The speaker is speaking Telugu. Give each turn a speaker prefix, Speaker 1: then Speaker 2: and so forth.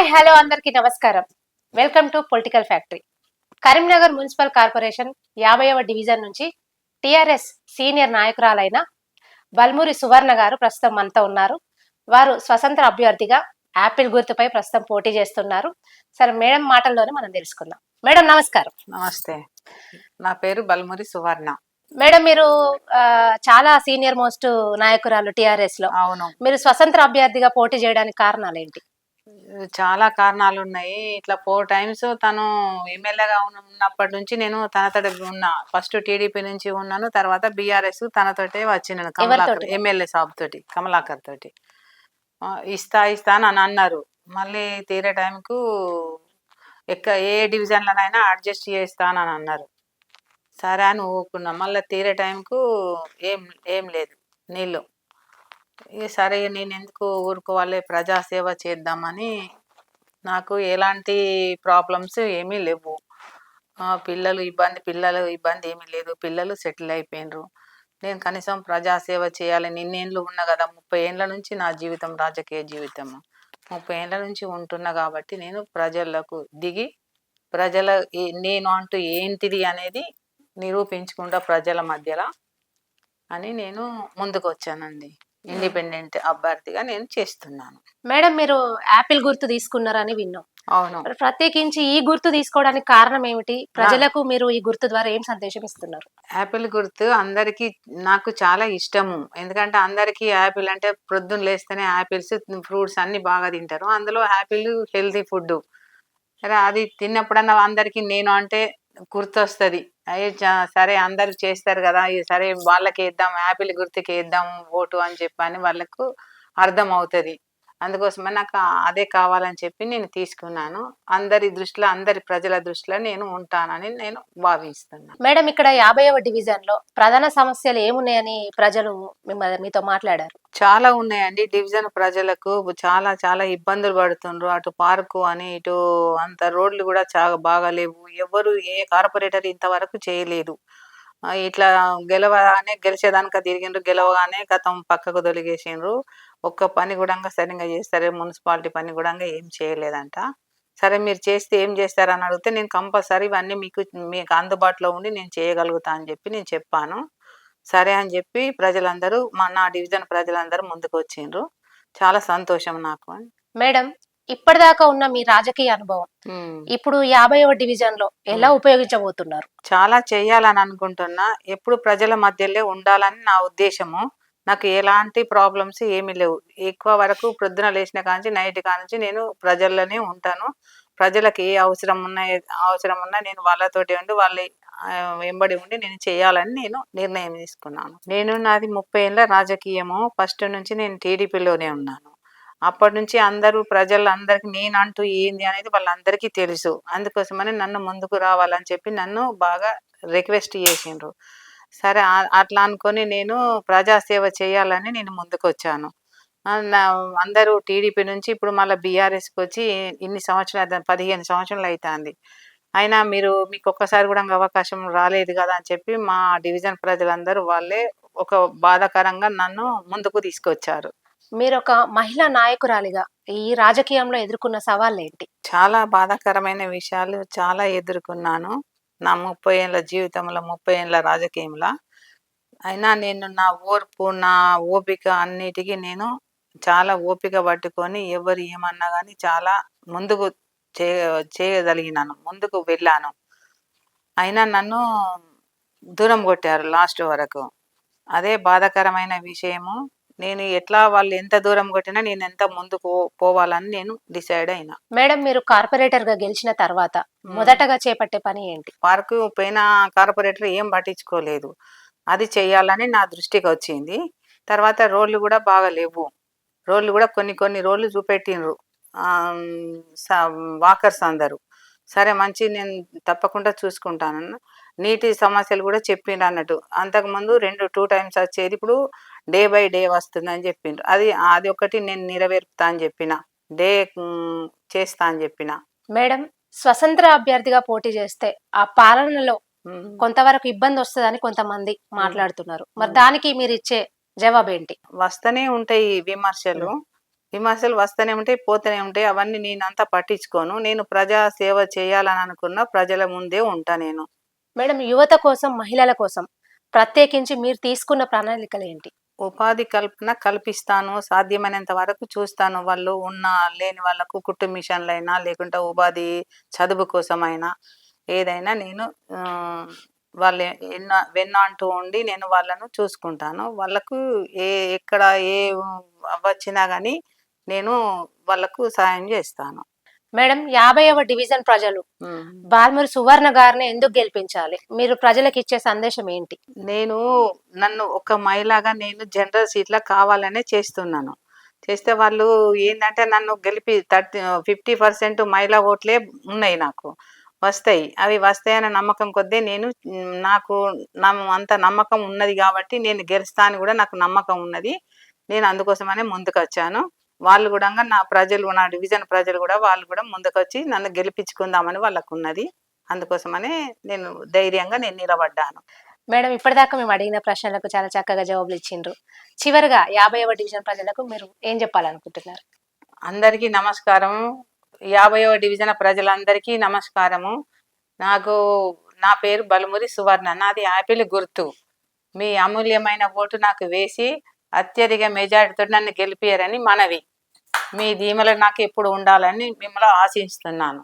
Speaker 1: హాయ్ హలో అందరికీ నమస్కారం. Welcome to political factory. Karimnagar municipal corporation యాభైవ డివిజన్ నుంచి టిఆర్ఎస్ సీనియర్ నాయకురాలైన బల్మూరి సువర్ణ గారు ప్రస్తుతం మనతో ఉన్నారు. వారు స్వతంత్ర అభ్యర్థిగా యాపిల్ గుర్తుపై ప్రస్తుతం పోటీ చేస్తున్నారు. సరే మేడం మాటల్లోనే మనం తెలుసుకుందాం. మేడం నమస్కారం.
Speaker 2: నమస్తే. నా పేరు బల్మురి సువర్ణ.
Speaker 1: మేడం మీరు చాలా సీనియర్ మోస్ట్ నాయకురాలు టిఆర్ఎస్లో
Speaker 2: అవును.
Speaker 1: మీరు స్వతంత్ర అభ్యర్థిగా పోటీ చేయడానికి కారణాలు ఏంటి?
Speaker 2: చాలా కారణాలు ఉన్నాయి ఇట్లా ఫోర్ టైమ్స్ తను ఎమ్మెల్యేగా ఉన్నప్పటి నుంచి నేను తనతోటి ఉన్నా. ఫస్ట్ టీడీపీ నుంచి ఉన్నాను తర్వాత బీఆర్ఎస్ తనతోటే వచ్చినాను కమలాకర్? ఎమ్మెల్యే సాబ్ తోటి కమలాకర్ తోటి. ఇస్తా ఇస్తా అని అన్నారు. మళ్ళీ తీరే టైంకు ఎక్క ఏ డివిజన్లోనైనా అడ్జస్ట్ చేస్తానని అన్నారు. సరే అని ఊరుకున్నా. మళ్ళీ తీరే టైంకు ఏం ఏం లేదు. నీళ్ళు. సరే నేను ఎందుకు ఊరుకోవాలి ప్రజాసేవ చేద్దామని నాకు ఎలాంటి ప్రాబ్లమ్స్ ఏమీ లేవు. పిల్లలు ఇబ్బంది పిల్లలు ఇబ్బంది ఏమీ లేదు. పిల్లలు సెటిల్ అయిపోయినరు. నేను కనీసం ప్రజాసేవ చేయాలి. నిన్నేళ్ళు ఉన్నా కదా ముప్పై ఏళ్ళ నుంచి నా జీవితం రాజకీయ జీవితం ముప్పై ఏళ్ళ నుంచి ఉంటున్నా కాబట్టి నేను ప్రజలకు దిగి ప్రజల నేను అంటూ ఏంటిది అనేది నిరూపించకుండా ప్రజల మధ్యలో అని నేను ముందుకు వచ్చానండి ఇండిపెండెంట్ అభ్యర్థిగా నేను చేస్తున్నాను.
Speaker 1: మేడం మీరు యాపిల్ గుర్తు తీసుకున్నారని విన్నాం.
Speaker 2: అవును.
Speaker 1: ప్రత్యేకించి ఈ గుర్తు తీసుకోవడానికి కారణం ఏమిటి? ప్రజలకు మీరు ఈ గుర్తు ద్వారా ఏం సందేశం ఇస్తున్నారు?
Speaker 2: యాపిల్ గుర్తు అందరికి నాకు చాలా ఇష్టము. ఎందుకంటే అందరికీ యాపిల్ అంటే ప్రొద్దున లేస్తేనే యాపిల్స్ ఫ్రూట్స్ అన్ని బాగా తింటారు. అందులో యాపిల్ హెల్తీ ఫుడ్ సరే అది తిన్నప్పుడన్నా అందరికీ నేను అంటే గుర్తొస్తుంది. అయ్యో సరే అందరు చేస్తారు కదా సరే వాళ్ళకి వేద్దాం యాపిల్ గుర్తుకి వేద్దాం ఓటు అని చెప్పని వాళ్ళకు అర్థం అవుతుంది అందుకోసమే నాకు అదే కావాలని చెప్పి నేను తీసుకున్నాను. అందరి దృష్టిలో అందరి ప్రజల దృష్టిలో నేను ఉంటానని నేను భావిస్తున్నాను
Speaker 1: మేడం ఇక్కడ యాభైవ డివిజన్లో ప్రధాన సమస్యలు ఏమున్నాయని ప్రజలు మీతో మాట్లాడారు?
Speaker 2: చాలా ఉన్నాయండి. డివిజన్ ప్రజలకు చాలా చాలా ఇబ్బందులు పడుతుండ్రు. అటు పార్కు అని ఇటు అంత రోడ్లు కూడా చాలా బాగాలేవు ఎవరు ఏ కార్పొరేటర్ ఇంతవరకు చేయలేదు. ఇట్లా గెలవగానే గెలిచేదానిక తిరిగిండ్రు. గెలవగానే గతం పక్కకు తొలగేసిండ్రు. ఒక్క పని కూడా సరిగ్గా చేస్తారు మున్సిపాలిటీ పని కూడా ఏం చేయలేదంట. సరే మీరు చేస్తే ఏం చేస్తారని అడిగితే నేను కంపల్సరీ ఇవన్నీ మీకు మీకు అందుబాటులో ఉండి నేను చేయగలుగుతా అని చెప్పి నేను చెప్పాను. సరే అని చెప్పి ప్రజలందరూ మా నా డివిజన్ ప్రజలందరూ ముందుకు వచ్చిండ్రు చాలా సంతోషం నాకు
Speaker 1: మేడం ఇప్పటిదాకా ఉన్న మీ రాజకీయ అనుభవం. ఇప్పుడు యాభైవ డివిజన్లో ఎలా ఉపయోగించబోతున్నారు?
Speaker 2: చాలా చేయాలని అనుకుంటున్నా. ఎప్పుడు ప్రజల మధ్యలో ఉండాలని నా ఉద్దేశము. నాకు ఎలాంటి ప్రాబ్లమ్స్ ఏమీ లేవు. ఎక్కువ వరకు ప్రొద్దున లేచిన కాంచి నైట్ కాంచి నేను ప్రజల్లోనే ఉంటాను. ప్రజలకు ఏ అవసరం ఉన్నా అవసరం ఉన్నా నేను వాళ్ళతోటి ఉండి వాళ్ళ వెంబడి ఉండి నేను చేయాలని నేను నిర్ణయం తీసుకున్నాను. నేను నాది ముప్పై ఏళ్ళ రాజకీయము. ఫస్ట్ నుంచి నేను టీడీపీలోనే ఉన్నాను. అప్పటి నుంచి అందరూ ప్రజలందరికీ నేను అంటూ ఏంది అనేది వాళ్ళందరికీ తెలుసు. అందుకోసమని నన్ను ముందుకు రావాలని చెప్పి నన్ను బాగా రిక్వెస్ట్ చేసిండ్రు. సరే అట్లా అనుకొని నేను ప్రజాసేవ చేయాలని నేను ముందుకు వచ్చాను అందరూ టీడీపీ నుంచి ఇప్పుడు మళ్ళీ బీఆర్ఎస్కి వచ్చి ఇన్ని సంవత్సరాలు పదిహేను సంవత్సరాలు అవుతుంది అయినా మీరు మీకు ఒక్కసారి కూడా అవకాశం రాలేదు కదా అని చెప్పి మా డివిజన్ ప్రజలందరూ వాళ్ళే ఒక బాధాకరంగా నన్ను ముందుకు తీసుకొచ్చారు.
Speaker 1: మీరు ఒక మహిళా నాయకురాలిగా ఈ రాజకీయంలో ఎదుర్కొన్న సవాళ్ళు ఏంటి
Speaker 2: చాలా బాధాకరమైన విషయాలు చాలా ఎదుర్కొన్నాను. నా ముప్పై ఏళ్ళ జీవితంలో ముప్పై ఏళ్ళ రాజకీయంలో. అయినా నేను నా ఓర్పు నా ఓపిక అన్నిటికీ నేను చాలా ఓపిక పట్టుకొని ఎవరు ఏమన్నా కానీ చాలా ముందుకు చే చేయగలిగినాను ముందుకు వెళ్ళాను. అయినా నన్ను దూరం కొట్టారు లాస్ట్ వరకు. అదే బాధాకరమైన విషయము. నేను ఎట్లా వాళ్ళు ఎంత దూరం కొట్టినా నేను ఎంత ముందుకు పోవాలని నేను డిసైడ్ అయినా.
Speaker 1: మేడం మీరు కార్పొరేటర్గా గెలిచిన తర్వాత మొదటగా చేపట్టే పని ఏంటి?
Speaker 2: పార్కు పైన కార్పొరేటర్ ఏం పట్టించుకోలేదు. అది చేయాలని నా దృష్టికి వచ్చింది. తర్వాత రోడ్లు కూడా బాగా లేవు. రోడ్లు కూడా కొన్ని కొన్ని రోడ్లు చూపెట్టిండ్రు. వాకర్స్ అందరూ. సరే మంచి నేను తప్పకుండా చూసుకుంటాను నీటి సమస్యలు కూడా చెప్పిండ్రు అన్నట్టు. అంతకుముందు రెండు టూ టైమ్స్ వచ్చేది. ఇప్పుడు డే బై డే వస్తుందని చెప్పిండ్రు. అది అది ఒకటి నేను నెరవేరుతా అని చెప్పిన. డే చేస్తా అని చెప్పిన.
Speaker 1: మేడం స్వతంత్ర అభ్యర్థిగా పోటీ చేస్తే ఆ పాలనలో. కొంతవరకు ఇబ్బంది వస్తుందని కొంతమంది మాట్లాడుతున్నారు. మరి. దానికి మీరు ఇచ్చే జవాబు ఏంటి?
Speaker 2: వస్తూనే ఉంటాయి విమర్శలు. విమర్శలు వస్తూనే ఉంటాయి పోతూనే ఉంటాయి. అవన్నీ నేను అంతా పట్టించుకోను. నేను ప్రజా సేవ చేయాలని అనుకున్న ప్రజల ముందే ఉంటా నేను.
Speaker 1: మేడం యువత కోసం మహిళల కోసం ప్రత్యేకించి మీరు తీసుకున్న ప్రణాళికలు ఏంటి?
Speaker 2: ఉపాధి కల్పన కల్పిస్తాను సాధ్యమైనంత వరకు చూస్తాను. వాళ్ళు ఉన్న లేని వాళ్ళకు కుట్టు మిషన్లైనా లేకుంటే ఉపాధి చదువు కోసమైనా ఏదైనా నేను వాళ్ళ వాళ్ళు ఎన్న అంటూ ఉండి నేను వాళ్ళను చూసుకుంటాను. వాళ్ళకు ఏ ఎక్కడ ఏ వచ్చినా కానీ నేను వాళ్ళకు సహాయం చేస్తాను.
Speaker 1: మేడం యాభైవ డివిజన్ ప్రజలు. బాల్మూరి సువర్ణ గారిని ఎందుకు గెలిపించాలి? మీరు ప్రజలకు ఇచ్చే సందేశం ఏంటి?
Speaker 2: నేను నన్ను ఒక మహిళగా నేను జనరల్ సీట్లా కావాలనే చేస్తున్నాను. చేస్తే వాళ్ళు ఏంటంటే నన్ను గెలిపి థర్టీ ఫిఫ్టీ పర్సెంట్ మహిళా ఓట్లే ఉన్నాయి నాకు. వస్తాయి. అవి వస్తాయన్న నమ్మకం కొద్దీ నేను నాకు అంత నమ్మకం ఉన్నది కాబట్టి నేను గెలుస్తా అని కూడా నాకు నమ్మకం ఉన్నది. నేను అందుకోసమనే ముందుకు వచ్చాను వాళ్ళు కూడా నా ప్రజలు నా డివిజన్ ప్రజలు కూడా వాళ్ళు కూడా ముందుకొచ్చి నన్ను గెలిపించుకుందామని వాళ్ళకు ఉన్నది అందుకోసమనే నేను ధైర్యంగా నేను నిలబడ్డాను.
Speaker 1: మేడం ఇప్పటిదాకా మేము అడిగిన ప్రశ్నలకు చాలా చక్కగా జవాబులు ఇచ్చిండ్రు. చివరిగా యాభైవ డివిజన్ ప్రజలకు మీరు ఏం చెప్పాలనుకుంటున్నారు?
Speaker 2: అందరికీ నమస్కారం యాభైవ డివిజన్ ప్రజలందరికీ నమస్కారము. నాకు నా పేరు బలమురి సువర్ణ నాది యాపిల్ గుర్తు. మీ అమూల్యమైన ఓటు నాకు వేసి అత్యధిక మెజారిటీతో నన్ను గెలిపారని మనవి. మీ ధీమలు నాకు ఎప్పుడు ఉండాలని మిమ్మల్ని ఆశిస్తున్నాను.